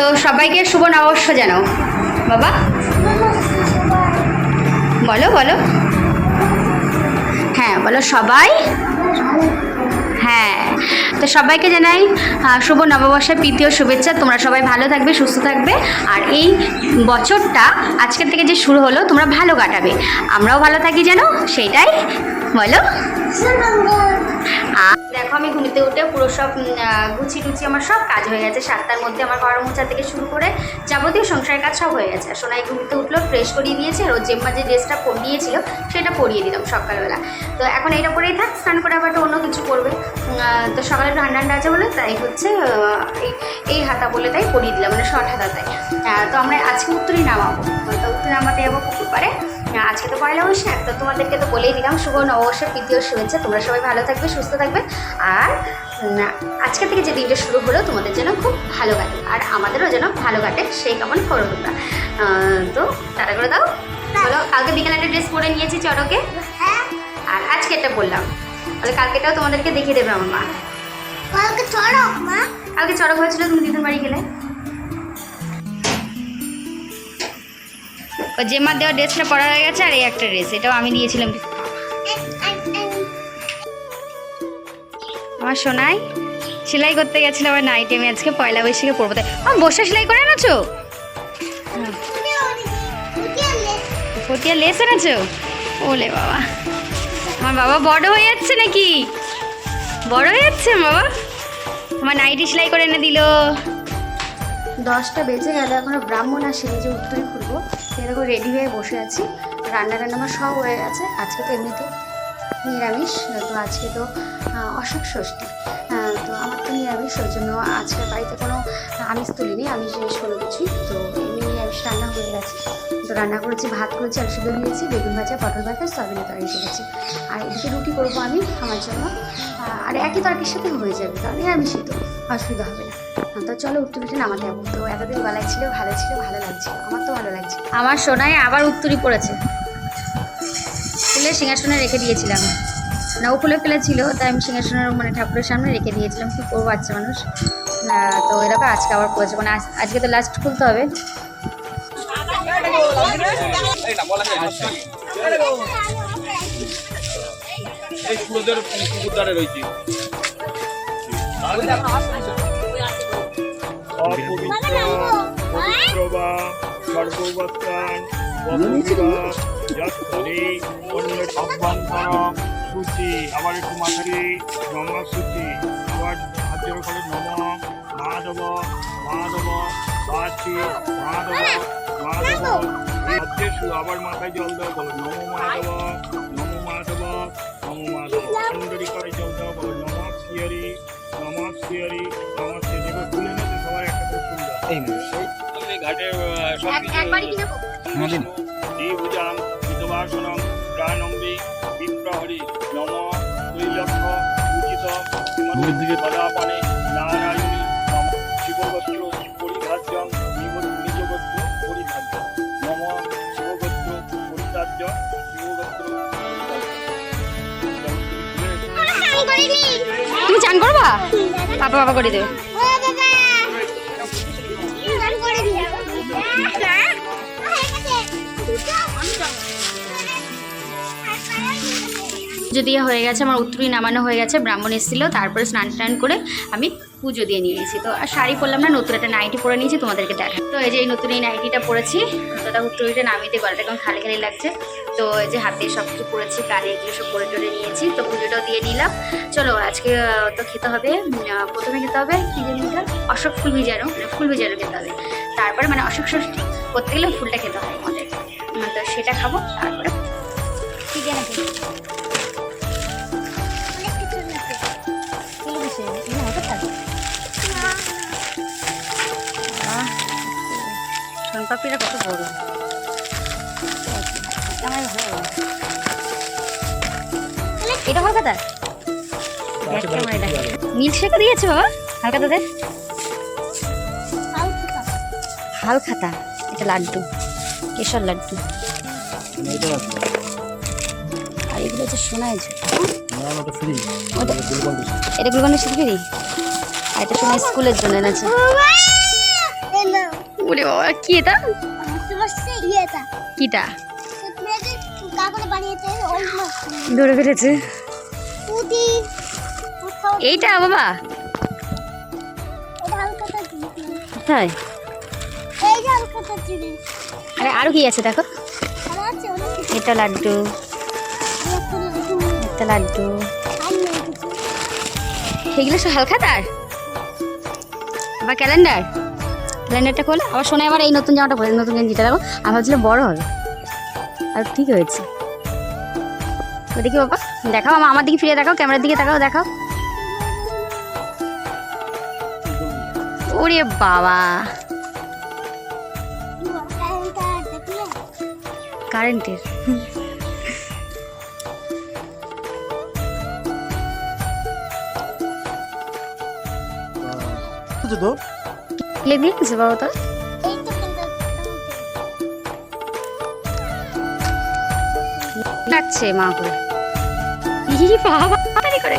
তো সবাইকে শুভ নববর্ষ জানাও। বাবা? বলো বলো। হ্যাঁ বলো সবাই। হ্যাঁ তো সবাইকে জানাই শুভ নববর্ষের প্রীতি ও শুভেচ্ছা। তোমরা সবাই ভালো থাকবে, সুস্থ থাকবে। আর এই বছরটা আজকের থেকে যে শুরু হলো, তোমরা ভালো কাটাবে। আমরাও ভালো থাকি যেন, সেইটাই বলো। দেখো আমি ঘুমিতে উঠে পুরো সব গুছি টুচি আমার সব কাজ হয়ে গেছে। সাতটার মধ্যে আমার ঘর মোছা থেকে শুরু করে যাবতীয় সংসারের কাজ সব হয়ে গেছে। আর সোনাই ঘুমিতে উঠল ফ্রেশ করিয়ে দিয়েছে আর ওর জেম্মা যে ড্রেসটা পরিয়েছিল সেটা পরিয়ে দিলাম সকালবেলা। তো এখন এইটা পরেই থাক স্নান করে আবার অন্য কিছু করবে। তো সকালে একটু ঠান্ডা ঠান্ডা আছে বলে তাই হচ্ছে এই হাতা বলে তাই পরিয়ে দিলাম মানে শর্ট হাতা তাই। তো আমরা আজকে উত্তরই নামাবো। তো উত্তর নামাতে যাব পুকুর আহ, আজকে তো পয়লা বৈশাখ তো তোমাদেরকে তো বলেই দিলাম শুভ নববর্ষের প্রীতি ও শুভেচ্ছা। তোমরা সবাই ভালো থাকবে সুস্থ থাকবে। আর আজকে থেকে যে দিনটা শুরু হলো তোমাদের যেন খুব ভালো কাটে। আর আমাদেরও যেন ভালো কাটে সেই কেমন করো তোমরা। তো টাটা করে দাও। বলো কালকে বিকেলে একটা ড্রেস পরে নিয়েছি চটকে আর আজকে একটা বললাম। তাহলে কালকেটাও তোমাদেরকে দেখিয়ে দেবে আমার মা। কালকে চড়ক মা। কালকে চড়ক হয়েছিল তুমি দিদির বাড়ি গেলে। ও জেমার দেওয়া ড্রেসটা পরা হয়ে গেছে আর এই একটা ড্রেস এটাও আমি দিয়েছিলাম আমার সোনাই, সেলাই করতে গেছিলাম আমার নাইটে, আমি আজকে পয়লা বৈশাখে পরবো। তাই আমার বসে সেলাই করে এনেছো? ফটিয়া লেস এনেছো? ওলে বাবা। আমার বাবা বড় হয়ে যাচ্ছে নাকি? বড় হয়ে যাচ্ছে বাবা? আমার নাইটি সেলাই করে এনে দিল। দশটা বেজে গেল, এখনও ব্রাহ্মণ আসেনি যে উত্তরে খুলবো সেরকম রেডি হয়ে বসে আছি। রান্না টান্না আমার সব হয়ে গেছে, আজকে তো এমনিতে নিরামিষ, তো আজকে তো অশোক ষষ্ঠী। তো আমার তো নিরামিষ, ওই জন্য আজকে বাড়িতে কোনো আমিষ তুলিনি আমিষ জিনিস কোনো কিছুই তো এমনি নিরামিষ রান্না হয়ে গেছে। তো রান্না করেছি, ভাত করেছি, আলু সিদ্ধ দিয়েছি বেগুন ভাজা, পটল ভাজা, সয়াবিনের তরকারি করেছি। আর এদিকে রুটি করব আমি আমার জন্য। আর একই তরকারির সাথে হয়ে যাবে কারণ নিরামিষই তো, অসুবিধা হবে না। তো চলো উত্তর পিঠে নামাতে যাব তো এতদিন গলায় ছিল, ভালো ছিল, ভালো লাগছিল, আমার তো ভালো লাগছে। আমার সোনায় আবার উত্তরই পড়েছে। ফুলে সিংহাসনে রেখে দিয়েছিলাম। না ও ফুলে ফেলেছিল তাই আমি সিংহাসনের মানে ঠাকুরের সামনে রেখে দিয়েছিলাম। কি করব বাচ্চা মানুষ? তো এরকম আজকে আবার পড়েছে মানে আজ- আজকে তো লাস্ট খুলতে হবে। এই অন্য অভ্যন্তর সূচি আবার একটু মাথারি নম সূচি আবার হাত জোড় করে নম মাধব মাধব বাচি মাধব মাধব রাজ্যেশু আবার মাথায় জল দেওয়া বলো নম মাধব নম মাধব নম মাধব সুন্দরী করে জল দেওয়া বলো নম শিয়ারি নম শিয়ারি নম শিয়ারি এবার তুলে নেবে সবাই একটা করে ফুল ঘাটে সব দ্বিভুজাং বিধবাসনং প্রাণম্বি বিপ্রহরি নম। ত্রৈলক্ষ উচিত মন্দিরে পদাপনে নারায়ণী নম। শিবগোত্র পরিধার্যং নিজগোত্র পরিধার্য নম শিবগোত্র পরিধার্য শিবগোত্র তুমি চান করবা? পাপা পাপা করে দেবে। দিয়ে হয়ে গেছে, আমার উত্তরই নামানো হয়ে গেছে, ব্রাহ্মণ এসেছিল, তারপরে স্নান টান করে আমি পুজো দিয়ে নিয়েছি তো আর শাড়ি পরলাম না, নতুন একটা নাইটি পরে নিয়েছি, তোমাদেরকে দেখা। তো এই যে এই নতুন এই নাইটিটা পরেছি তো তা উত্তরীটা নামিতে গলাটা এখন খালি খালি লাগছে, তো এই যে হাতে সব কিছু পরেছি, কানে এগুলো সব পরে টরে নিয়েছি, তো পুজোটাও দিয়ে নিলাম। চলো আজকে তো খেতে হবে প্রথমে খেতে হবে কী জানি? অশোক ফুল ভিজানো মানে ফুল ভিজানো খেতে হবে। তারপরে মানে অশোক ষষ্ঠী করতে গেলে ফুলটা খেতে হয় আমাদের। তো সেটা খাব, তারপরে কী দিয়ে সোনপাপড়িটা কত বড়? আমার ভালো এটা হালকাতা মিল শেখা দিয়েছে বাবা। হালকাতাদের হালখাতা। এটা লাড্ডু। কেশর লাড্ডু। আর এগুলো হচ্ছে সোনায় এটা গুলগন্ধ শিখবি আর এটা সোনায় স্কুলের জন্য এনেছে। ওরে বাবা কি এটা? কিটা? ধরে ফেলেছে। এইটা বাবা। তাই? আরে আরও কি আছে দেখো? এটা লাড্ডু। এটা লাড্ডু। এগুলো সব হালকা তার আবার ক্যালেন্ডার? ক্যালেন্ডারটা খোলা, আবার শোনে আবার এই নতুন জামাটা পরে, নতুন গেঞ্জিটা, দেখো। আমি ভাবছিলাম বড় হবে। আর ঠিক হয়েছে। তো দেখি বাবা, দেখাও আমা- আমার দিকে ফিরে দেখাও, ক্যামেরার দিকে দেখাও দেখাও। ওরে বাবা। কারেন্টের। বুঝছ তো লে দিয়েছে বাবা তো এই তো কিন্তু লাগছে মা করে বাবা করে